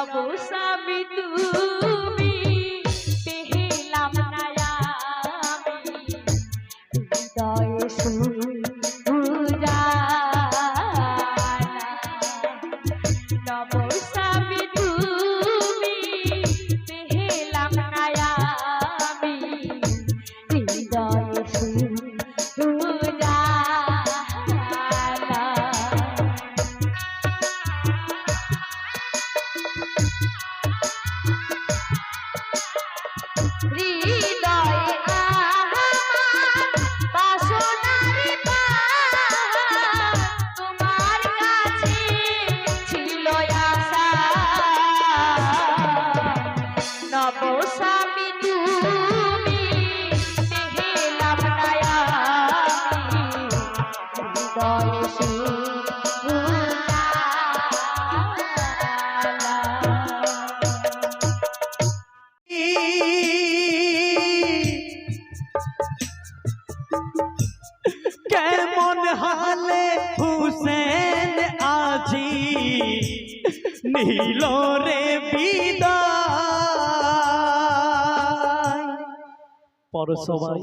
রবো স্বামী তুমি। পেহেলাম না আমি হৃদয়ে সুরা নব স্বামী হালে হুসেন আজি নীল রে বিদায়। পর সবাই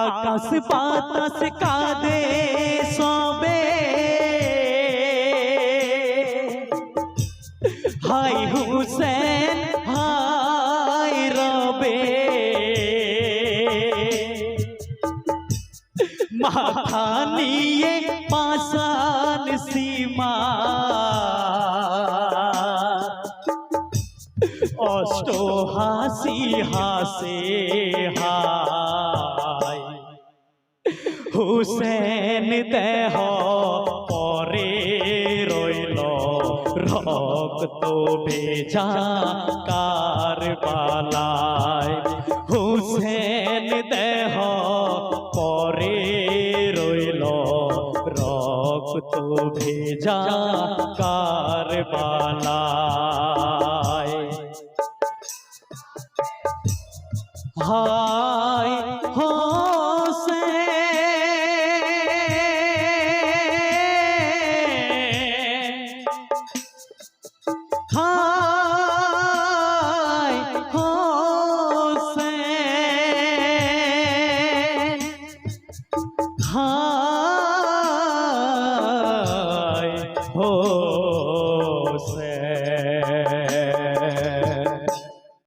আকাশ বাতাস কাঁদে সবে। হাই হুসেন হাই রবে। মাথা নিয়ে পাশান সীমা অষ্ট হাসি হাসে হায় হুসেন দেহ পরে রইল রক্ত ভেজা কারবালায় হুসেন দেহ পরে রক্ত ভেজা কারবালায়। হায় हो